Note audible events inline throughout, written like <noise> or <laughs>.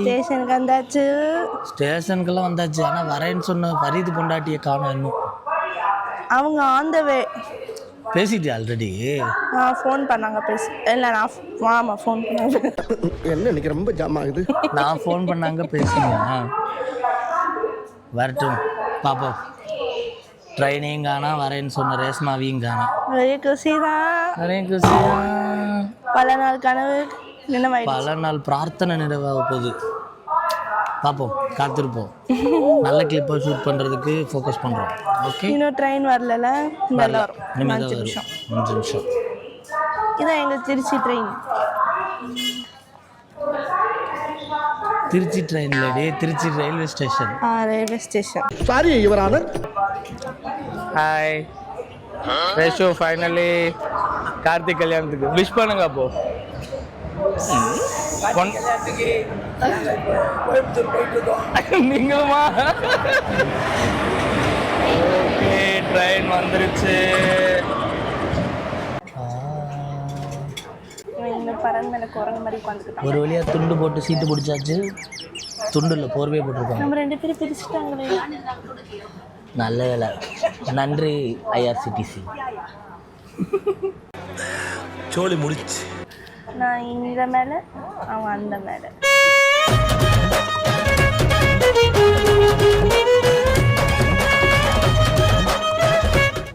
ஸ்டேஷனுக்கு வந்தாச்சு. ஸ்டேஷனுக்கெல்லாம் வந்தாச்சு. ஆனால் வரேன்னு சொன்ன ஃபரீது பொண்டாட்டியை காணோம் இன்னும். அவங்க ஆன் த வே பேசிட்டியா ஆல்ரெடி நான் ஃபோன் பண்ணாங்க பேச. இல்லை நான் ஆமாம் ஃபோன் பண்ணாங்க. என்ன இன்னைக்கு ரொம்ப ஜாம் ஆகுது? நான் ஃபோன் பண்ணாங்க பேசுங்க வரட்டும் பாப்போம். ட்ரைனையும் காணா வரேன்னு சொன்ன ரேஸ்மாவையும் காணா ஒரே குசி தான் வரேன் குசியா பல நாள் கனவு நினைவாயிடுச்சு. பல நாள் பிரார்த்தனை நிறைவாக போகுது. பார்ப்போம் காத்திருப்போம். <laughs> நல்ல கிளிப்பை ஷூட் பண்ணுறதுக்கு ஃபோக்கஸ் பண்ணுறோம் ஓகே இன்னும் ட்ரெயின் வரல. நல்லா வரும் அஞ்சு நிமிஷம். அஞ்சு நிமிஷம். இதான் எங்கள் திருச்சி ட்ரெயின் திருச்சி ட்ரெயினில் டே திருச்சி ரயில்வே ஸ்டேஷன் ஆ ரயில்வே ஸ்டேஷன் சாரி யுவரான ஹாய் ரேஷோ ஃபைனலி கார்த்திக் கல்யாணத்துக்கு. விஷ் பண்ணுங்க அப்போ. பொன்- நீங்களுமா ஓகே ட்ரெயின் வந்துருச்சு. ஒரு வழியாக துண்டு போட்டு சீட்டு பிடிச்சாச்சு. துண்டு இல்லை போர்வையை போட்டிருக்காங்க. நம்ம ரெண்டு பேரும் பிரிச்சுட்டாங்களே. நல்ல வேலை. நன்றி ஐஆர்சிடிசி சோழி முடிச்சு. நான் இந்த மேலே அவன் அந்த மேலே.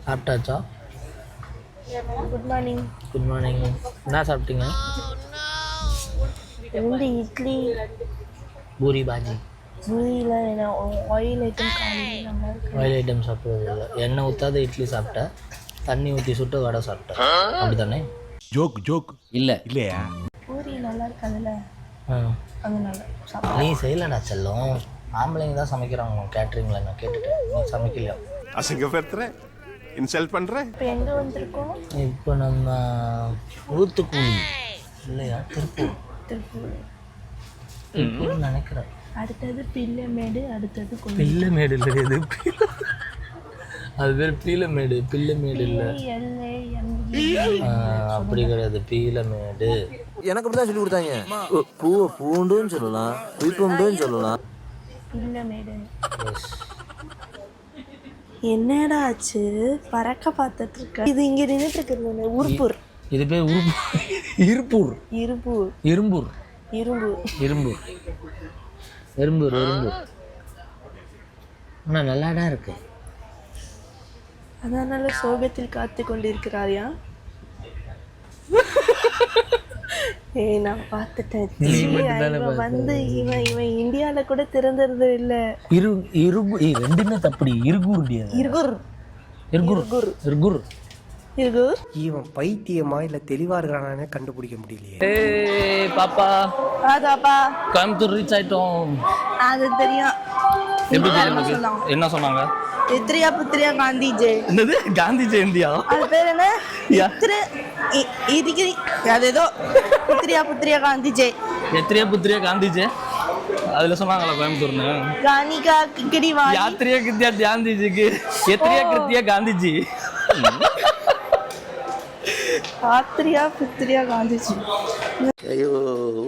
சாப்பிட்டாச்சா? குட் மார்னிங் குட் மார்னிங் என்ன சாப்பிட்டீங்க? ரெண்டு இட்லி. பூரி பாஜி. பூரியில் ஆயில் ஐட்டம் ஆயில் ஐட்டம் சாப்பிட்றது இல்லை. எண்ணெய் ஊற்றாத இட்லி சாப்பிட்டேன் தண்ணி ஊற்றி சுட்டு வடை சாப்பிட்டேன். அப்படி தானே ஜோக் ஜோக். இல்லை. இல்லையா? பூரி நல்லா இருக்காதுல்ல? ஆ. அதனால சாப்பிட்டேன் நீ செய்யலடா செல்லம். ஆம்பளைங்க தான் சமைக்கிறாங்க. கேட்ரிங்கில் நான் கேட்டுட்டேன் நீ சமைக்கலையா? அசிங்கப்படுத்துற இன்சல்ட் பண்ற இப்போ எங்கே வந்திருக்கோம்? இப்போ நம்ம ஊத்துக்குழி இல்லையா? திருப்பூர். திருப்பூர். திருப்பூர் நினைக்கிறேன். அடுத்தது பிள்ளைமேடு அடுத்தது பிள்ளைமேடு இல்லை இது? அது பேர் பீலமேடு பிள்ளைமேடு இல்லை எம் அப்படி கிடையாது பீலமேடு. எனக்கு அப்படி தான் சொல்லி கொடுத்தாங்க. பூவை பூண்டுன்னு சொல்லலாம் புய்பூண்டுன்னு சொல்லலாம். என்னடா ஆச்சு? பறக்க பார்த்துட்டு இருக்க இது இங்க நின்றுட்டு இருக்கிறது உருப்பூர். இது பேர் உருப்பு இருப்பூர். இருப்பூர். இரும்பூர். இரும்பு. இரும்பூர். எறும்பூர் எறும்பூர் ஆனால் நல்லாடா இருக்கு. அதனால சோகத்தில் காத்து கொண்டிருக்கிறாரியா <laughs> ஏய் நான் பார்த்துட்டேன். வந்து இவன் இவன் இந்தியால கூட திறந்துறது இல்ல. இரு ஏய், ரெண்டுமே தப்படி. இருகூர்டி அது இருகுர். இருகுர். இருகுர். இருகுர் இவன் பைத்தியமா இல்ல தெளிவா இருக்கிறானே கண்டுபிடிக்க முடியலையே. ஏய் பாப்பா. அதாப்பா கோயம்புத்தூர் ரீச் ஆயிட்டோம். அது தெரியும். எப்படி தெரியும். என்ன சொன்னாங்க? எத்திரியா புத்திரியா காந்தி ஜெய் என்னது? காந்தி ஜெயந்தியா? அது பேர் என்ன? யா. இத்திரு இ- இதுக்கு அது ஏதோ. புத்திரியா புத்திரியா காந்தி ஜெய் எத்திரியா புத்திரியா காந்திஜி? அதுல சொன்னாங்களா கோயம்புத்தூர்னு. கானிகா கிக்கடி யாத்திரியா கிருத்தியா காந்திஜிக்கு? எத்திரியா கிருத்தியா காந்திஜி? ஆத்திரியா புத்திரியா காந்திஜி. ஐயோ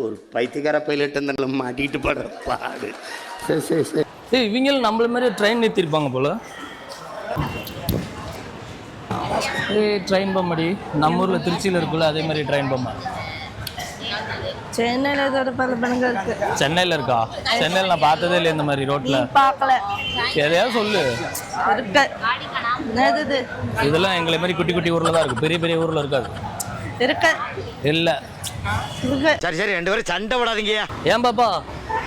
ஒரு பைத்தியக்கார பைலட் இருந்தாலும் மாட்டிட்டு படுற பாடு. சரி சரி சரி. ஏய் இவங்களும் நம்மள மாதிரி ட்ரெயின் நிறுத்திருப்பாங்க போல. ட்ரெயின் பொம்மடி. நம்ம ஊர்ல திருச்சியில இருக்குல்ல அதே மாதிரி ட்ரெயின் பொம்மை. சென்னையில இதோட பல பணங்கள் இருக்கு. சென்னையில இருக்கா? சென்னையில நான் பார்த்ததே இல்லை இந்த மாதிரி ரோட்ல. பார்க்கல. எதையாவது சொல்லு. இருக்கு. என்னது? இதெல்லாம் எங்களை மாதிரி குட்டி குட்டி ஊர்ல தான் இருக்கு. பெரிய பெரிய ஊர்ல இருக்காது. இருக்கு. இல்ல. இருக்கு. சரி சரி ரெண்டு பேரும் சண்டை விடாதீங்க ஏன் பாப்பா?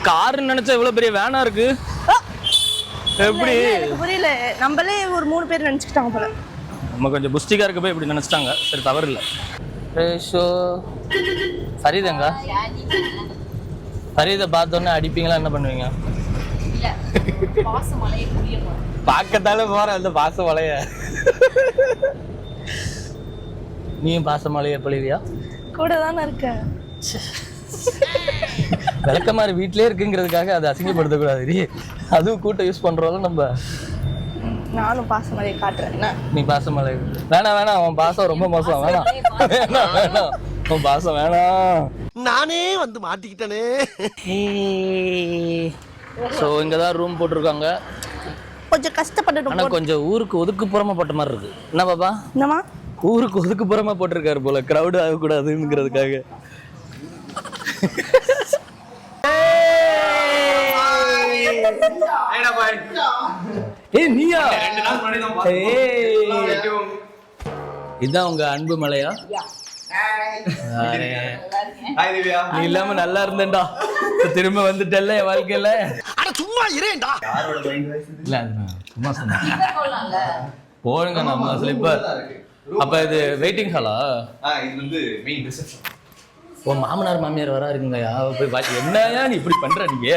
காருன்னு நினைச்சா இவ்வளவு பெரிய வேனா இருக்கு? எப்படி? புரியல. நம்மளே ஒரு மூணு பேர் நினைச்சுக்கிட்டாங்க போல. நம்ம கொஞ்சம் புஸ்டிக்கா இருக்க போய் இப்படி நினைச்சிட்டாங்க. சரி தவறு இல்லை ரேஷோ ஃபரீதங்க ஃபரீதை பார்த்தோன்னே அடிப்பீங்களா என்ன பண்ணுவீங்க? பார்க்கத்தாலே போற அந்த பாச மலைய நீயும் பாச மலைய பொழிவியா கூட தானே இருக்க விளக்க மாதிரி வீட்லயே இருக்குங்கிறதுக்காக அதை அசிங்கப்படுத்தக்கூடாது. அதுவும் கூட்டம் யூஸ் பண்றோம்ல நம்ம. நானும் பாசமலையை காட்டுறேன். என்ன? நீ பாசமலை வேணாம் வேணாம் அவன் பாசம் ரொம்ப மோசம் வேணாம். வேணாம் வேணாம். உன் பாசம் வேணாம். நானே வந்து மாட்டிக்கிட்டனே. ஸோ இங்கே தான் ரூம் போட்டிருக்காங்க. கொஞ்சம் கஷ்டப்பட்டுட்டு ஆனால் கொஞ்சம் ஊருக்கு ஒதுக்குப்புறமா போட்ட மாதிரி இருக்கு. என்ன பாப்பா என்னம்மா? ஊருக்கு ஒதுக்குப்புறமா போட்டிருக்காரு போல. க்ரௌடு ஆகக்கூடாதுங்கிறதுக்காக. ஏய் நீயா? ஏய். இதான் உங்க அன்பு மலையா? அரே. நீ இல்லாம நல்லா இருந்தேன்டா. திரும்ப வந்துட்டல்ல என் வாழ்க்கையில? அட சும்மா இரேண்டா இல்ல சும்மா சொன்னேன். போடுங்க நம்ம ஸ்லிப்பர் அப்ப இது வெயிட்டிங் ஹாலா ஓ மாமனார் மாமியார் வரா இருக்குங்கய்யா. போய் பாத்து என்னயா நீ இப்படி பண்ற நீங்க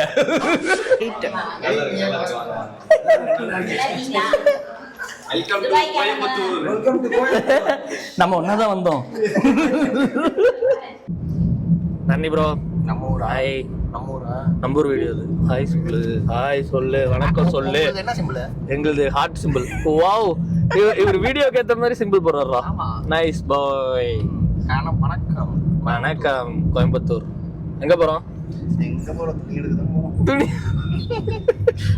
நம்ம ஒன்னாதான் வந்தோம். நன்றி ப்ரோ நம்ம ஊர்? ஹாய் நம்ம ஊரா? நம்ம ஊர் வீடியோ அது. ஹாய் சொல்லு ஹாய் சொல்லு. வணக்கம் சொல்லு. என்ன சிம்பிள்? எங்களுது ஹார்ட் சிம்பிள் வாவ் இவர் இவர் வீடியோக்கு ஏத்த மாதிரி சிம்பிள் போடுறாரா நைஸ் பாய் வணக்கம். வணக்கம் கோயம்புத்தூர். எங்க போறோம்? துணி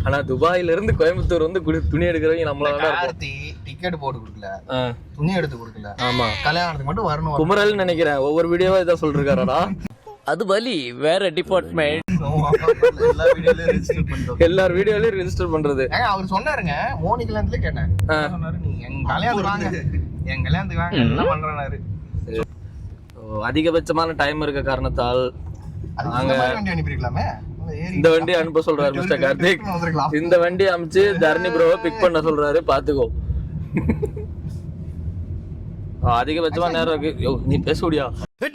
ஆனா துபாயில இருந்து கோயம்புத்தூர் வந்து குடி- துணி எடுக்கிறவங்க நம்மள வேணா இருக்கும். கார்த்தி டிக்கெட் போட்டு கொடுக்கல. ஆ, துணி எடுத்து கொடுக்கல. ஆமா. கல்யாணத்துக்கு மட்டும் வரணும் குமரல்னு நினைக்கிறேன். ஒவ்வொரு வீடியோவா இதான் சொல்றாரா அது வலி வேற டிபார்ட்மெண்ட் <laughs> எல்லா வீடியோலயும் ரெஜிஸ்டர் பண்றோம் எல்லார் வீடியோலயும் ரெஜிஸ்டர் பண்றது. அவர் சொன்னாருங்க. மோனிகல இருந்து கேட்டேன். ஆ. சொன்னாரு நீ எங்க கல்யாணத்துக்கு வாங்க. எங்க கல்யாணத்துக்கு வாங்க. எல்லாம் பண்றாரு அதிகபட்சமான டைம் இருக்க காரணத்தால் நாங்க இந்த வண்டி அனுப்ப சொல்றாரு மிஸ்டர் கார்த்திக். இந்த வண்டி அமிச்சு தரணி ப்ரோவை பிக் பண்ண சொல்றாரு பாத்துக்கோ. அதிகபட்சமா நேரம் இருக்கு. யோ நீ பேச முடியா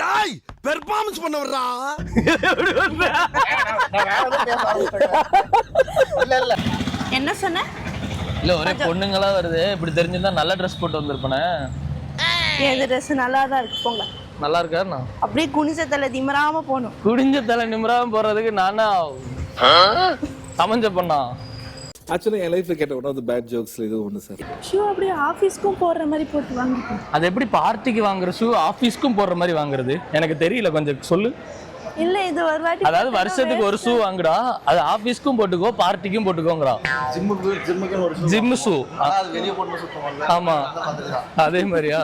டாய்! பெர்ஃபார்மன்ஸ் பண்ண வர்றா இல்ல இல்ல என்ன சொன்ன? இல்ல ஒரே பொண்ணுங்களா வருது. இப்படி தெரிஞ்சிருந்தா நல்ல ட்ரெஸ் போட்டு வந்திருப்பேனே. எது ட்ரெஸ் நல்லா தான் இருக்கு போங்க. நல்லா இருக்காருண்ணா. அப்படியே குனிஞ்ச தலை திமராம போகணும். குடிஞ்ச தலை நிமிராம போறதுக்கு நானா சமஞ்ச பண்ணா? ஆக்சுவலாக என் லைஃப்பில் கேட்ட ஒன் ஆஃப் த பேட் ஜோக்ஸில் இது ஒன்று சார். ஷூ அப்படியே ஆஃபீஸ்க்கும் போடுற மாதிரி போட்டு வாங்கிக்கோ அது எப்படி பார்ட்டிக்கு வாங்குற ஷூ ஆஃபீஸ்க்கும் போடுற மாதிரி வாங்குறது? எனக்கு தெரியல கொஞ்சம் சொல்லு. இல்ல இது ஒரு வாட்டி அதாவது வருஷத்துக்கு ஒரு ஷூ வாங்குடா அது ஆஃபீஸ்க்கும் போட்டுக்கோ பார்ட்டிக்கும் போட்டுக்கோங்கடா. ஜிம்முக்கு ஜிம்முக்கு ஒரு ஜிம் ஷூ அது வெளிய போட்டு சுத்தம் ஆமா. அதே மாதிரியா?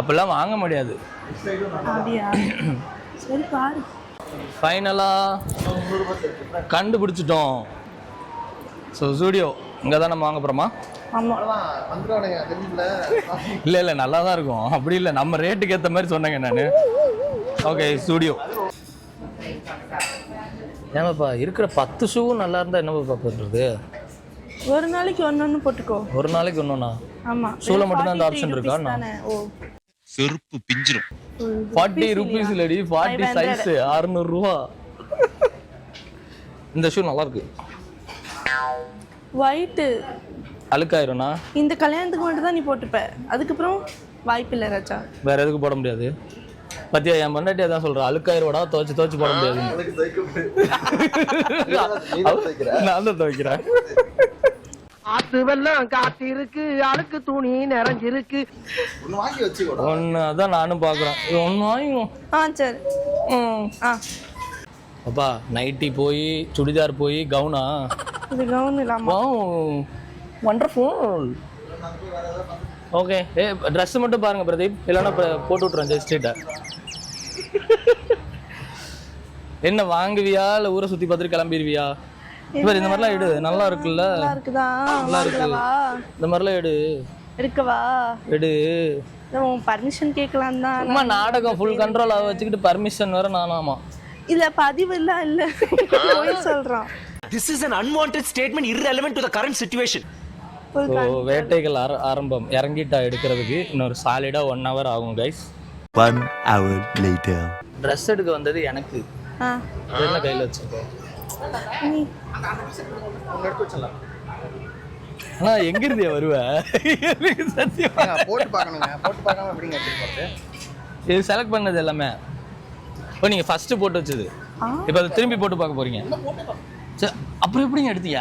அப்பெல்லாம் வாங்க முடியாது. சரி பாரு. ஃபைனலா கண்டுபிடிச்சிட்டோம். ஸோ ஸ்டூடியோ இங்கே தான் நம்ம வாங்க போகிறோமா இல்லை இல்லை நல்லா தான் இருக்கும். அப்படி இல்லை. நம்ம ரேட்டுக்கு ஏற்ற மாதிரி சொன்னேங்க நான். ஓகே ஸ்டூடியோ ஏமாப்பா இருக்கிற பத்து ஷூவும் நல்லா இருந்தால் என்னப்பா பண்ணுறது ஒரு நாளைக்கு ஒன்னொன்னு போட்டுக்கோ. ஒரு நாளைக்கு ஒன்றுண்ணா ஆமா. ஷூல மட்டும்தான் அந்த 43 ஆப்ஷன் இருக்கா தானே? ஓ. செருப்பு பிஞ்சிரும். ஃபார்ட்டி ருபீஸ் இல்லடி ஃபார்ட்டி 500. சைஸ் அறுநூறுவா. இந்த ஷூ நல்லா இருக்கு. ஒயிட்டு அழுக்காயிரும்ண்ணா? இந்த கல்யாணத்துக்கு மட்டும் தான் நீ போட்டுப்ப. அதுக்கப்புறம் வாய்ப்பில்லை ராஜா. வேற எதுக்கு போட முடியாது? பத்தியா என் பொண்டாட்டி அதான் சொல்றேன். அழுக்காயிருவடா துவைச்சு துவைச்சு போட முடியாது. நான் தான் துவைக்கிறேன். ஆத்து வெள்ளம் காத்து இருக்கு அழுக்கு துணி நிறைஞ்சிருக்கு. ஒண்ணு வாங்கி வச்சுக்கோ ஒன்று அதான் நானும் பார்க்குறேன் ஒன்று வாங்கிவோம் ஆ சரி. ம். ஆ. அப்பா நைட்டி போய் சுடிதார் போய் கவுனா? இது கவுன் இல்லாமா. ஒண்டர்ஃபுல் ஓகே ஏ ட்ரெஸ் மட்டும் பாருங்க பிரதீப். இல்லைன்னா போட்டு விட்றேன் ஜஸ்டிட்ட என்ன வாங்குவியா இல்லை ஊரை சுற்றி பார்த்துட்டு கிளம்பிடுவியா இவர் இந்த மாதிரிலாம் எடு. நல்லா இருக்குல்ல? நல்லா இருக்குதா? நல்லா இருக்கு. இந்த மாதிரிலாம் எடு. இருக்கவா எடு. உன் பர்மிஷன் கேட்கலாம் தான் சும்மா நாடகம் ஃபுல் கண்ட்ரோல் வச்சுக்கிட்டு பர்மிஷன் வேற நானாமா? இல்ல பதிவு எல்லாம் இல்ல. போய் சொல்றான் this is an unwanted statement irrelevant to the current situation ஒரு ஸோ வேட்டைகள் ஆர ஆரம்பம். இறங்கிட்டா எடுக்கிறதுக்கு இன்னொரு சாலிடாக ஒன் ஹவர் ஆகும் guys one hour later dress எடுக்க வந்தது எனக்கு. என்ன கையில் வச்சிருக்கோம் ஆனா எங்க இருந்தே வருவ? சத்தியமா. போட்டு பார்க்கணுங்க. போட்டு பார்க்காம எப்படிங்க இது செலக்ட் பண்ணது எல்லாமே. இப்போ நீங்க ஃபர்ஸ்ட் போட்டு வச்சது. இப்போ அதை திரும்பி போட்டு பார்க்க போறீங்க. சரி, அப்புறம் எப்படிங்க எடுத்தீங்க?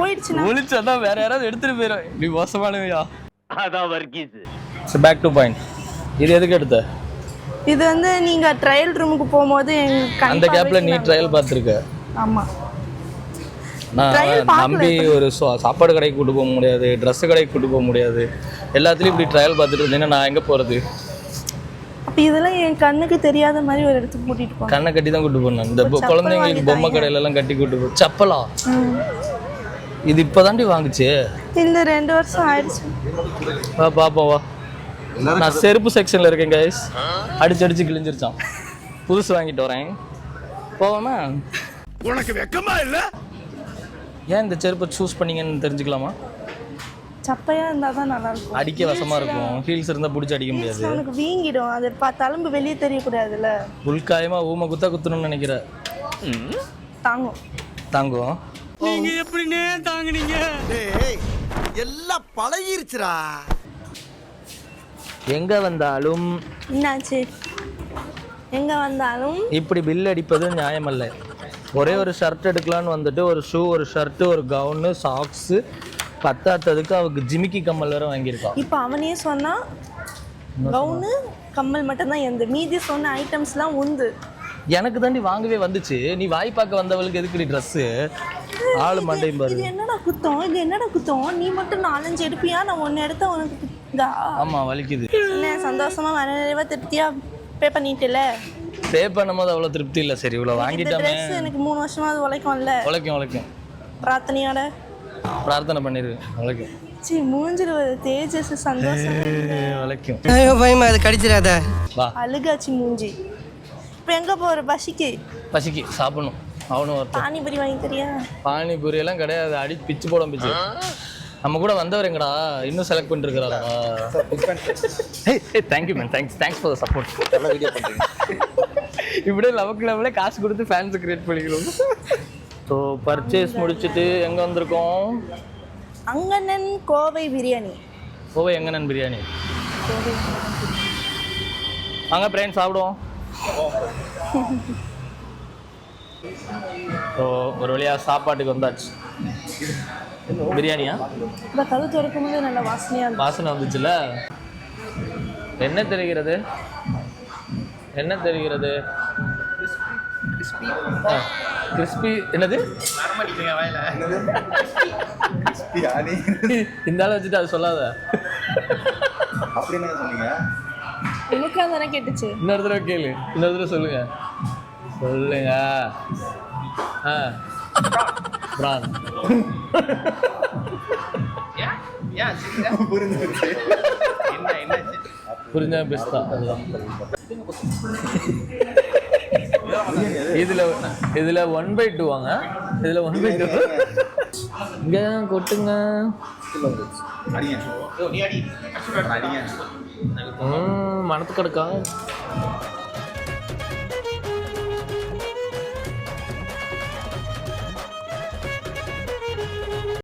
போயிடுச்சுன்னா ஒளிச்சாதான் வேற யாராவது எடுத்துட்டு போயிடும் இப்படி மோசமானவையா? அதான் வர்க்கீஸ் பேக் டு பாயிண்ட் இது எதுக்கு எடுத்த? இது வந்து நீங்க ட்ரையல் ரூமுக்கு போகும்போது அந்த கேப்ல நீ. ட்ரையல் பார்த்துருக்க. ஆமா. நான். நம்பி ஒரு சாப்பாடு கடைக்கு கூட்டு போக முடியாது Dress கடைக்கு கூட்டு போக முடியாது. எல்லாத்துலயும் இப்படி ட்ரையல் பார்த்துட்டு இருந்தீங்கன்னா நான் எங்க போறது? அப்ப இதெல்லாம் என் கண்ணுக்கு தெரியாத மாதிரி ஒரு இடத்துக்கு கூட்டிட்டு கண்ணை கட்டி தான் கூட்டு போனேன். இந்த குழந்தைங்களுக்கு பொம்மை. கடையில எல்லாம் கட்டி கூட்டு போ செப்பலா. இது இப்போதாண்டி வாங்குச்சு? இந்த ரெண்டு வருஷம் ஆயிடுச்சு. வா பாப்போம் வா. நான் செருப்பு செக்ஷன்ல இருக்கேன் கைஸ் அடிச்சு அடிச்சு கிழிஞ்சிருச்சான் புதுசு வாங்கிட்டு வரேன். போவோமா? உனக்கு வெக்கமா இல்ல? ஏன் இந்த செருப்பை சூஸ் பண்ணீங்கன்னு தெரிஞ்சுக்கலாமா? சப்பையா இருந்தா தான் நல்லா இருக்கும் அடிக்க வசமா இருக்கும். ஹீல்ஸ் இருந்தா பிடிச்சி அடிக்க முடியாது. அவனுக்கு வீங்கிடும். அது பா தழும்பு வெளியே தெரியக்கூடாதுல்ல. உள்காயமா ஊமை குத்தா குத்தணும்னு நினைக்கிற. தாங்கும். தாங்கும். எல்லாம் பழகிருச்சுடா. எங்க வந்தாலும் என்னாச்சு? எங்க வந்தாலும்? இப்படி பில் அடிப்பது நியாயமல்ல. ஒரே ஒரு ஷர்ட் எடுக்கலான்னு வந்துட்டு ஒரு ஷூ ஒரு ஷர்ட்டு ஒரு கவுனு சாக்ஸு பத்தாத்ததுக்கு அவருக்கு ஜிமிக்கி கம்மல் வேற வாங்கியிருக்கான். இப்போ அவனே சொன்னா கவுனு கம்மல் மட்டும்தான் எந்த மீதி சொன்ன ஐட்டம்ஸ்லாம் உந்து எனக்கு தாண்டி வாங்கவே வந்துச்சு. நீ வாய் பார்க்க வந்தவளுக்கு எதுக்குடி ட்ரெஸ்ஸு ஆளு மண்டையும் பாரு. இது என்னடா குத்தம்? இது என்னடா குத்தம்? நீ மட்டும் நாலஞ்சு எடுப்பியா? நான் ஒன்று எடுத்தா உனக்கு குத்தா ஆமா வலிக்குது. என்ன சந்தோஷமா மனநிறைவா திருப்தியா பே பண்ணிட்டல பே பண்ணும்போது அவ்வளோ திருப்தி இல்லை சரி இவ்வளோ வாங்கிட்டாமே. எனக்கு மூணு வருஷமா அது உழைக்கும்ல? உழைக்கும் உழைக்கும். பிரார்த்தனையோட? பிரார்த்தனை பண்ணிரு உழைக்கும் சி மூஞ்சில் ஒரு தேஜஸ் சந்தோஷம். உழைக்கும். ஐயோ பயமா அது கடிச்சிடாத. வா. அழுகாச்சு மூஞ்சி. இப்போ எங்க போற பசிக்கு? பசிக்கு சாப்பிடணும். அவனும் பானிபூரி வாங்கி தரியா? பானிபூரி எல்லாம் கிடையாது அடி பிச்சு போட பிச்சு. நம்ம கூட வந்தவர் எங்கடா இன்னும் செலக்ட் பண்ணிட்டு இருக்கிறாரா thank you man thanks thanks for support video பண்ணுறீங்க இப்படியே லவக்கு லெவலே காசு கொடுத்து ஃபேன்ஸை கிரியேட் பண்ணிக்கிறோம். ஸோ பர்ச்சேஸ் முடிச்சுட்டு எங்கே வந்திருக்கோம்? அங்கண்ணன் கோவை பிரியாணி. கோவை எங்கண்ணன் பிரியாணி? வாங்க பிரியாணி சாப்பிடுவோம். ஸோ ஒரு வழியாக சாப்பாட்டுக்கு வந்தாச்சு. பிரியாணியா? இந்த கதவு திறக்கும் போது நல்ல வாசனையா இருக்கும் வாசனை வந்துச்சுல? என்ன தெரிகிறது? என்ன தெரிகிறது? கிறிஸ்பி என்னது? இந்த ஆளை வச்சுட்டு அது சொல்லாத. எனக்கா தானே கேட்டுச்சு. இன்னொரு தடவை கேளு. இன்னொரு தடவை சொல்லுங்க. சொல்லுங்க. ஆ. <laughs> பிரான் புரிஞ்சா பெஸ்ட் தான் அதுதான் இதுல இதுல ஒன் பை டூ வாங்க. இதுல ஒன் பை டூ இங்க கொட்டுங்க. ம், மணத்து கிடக்கா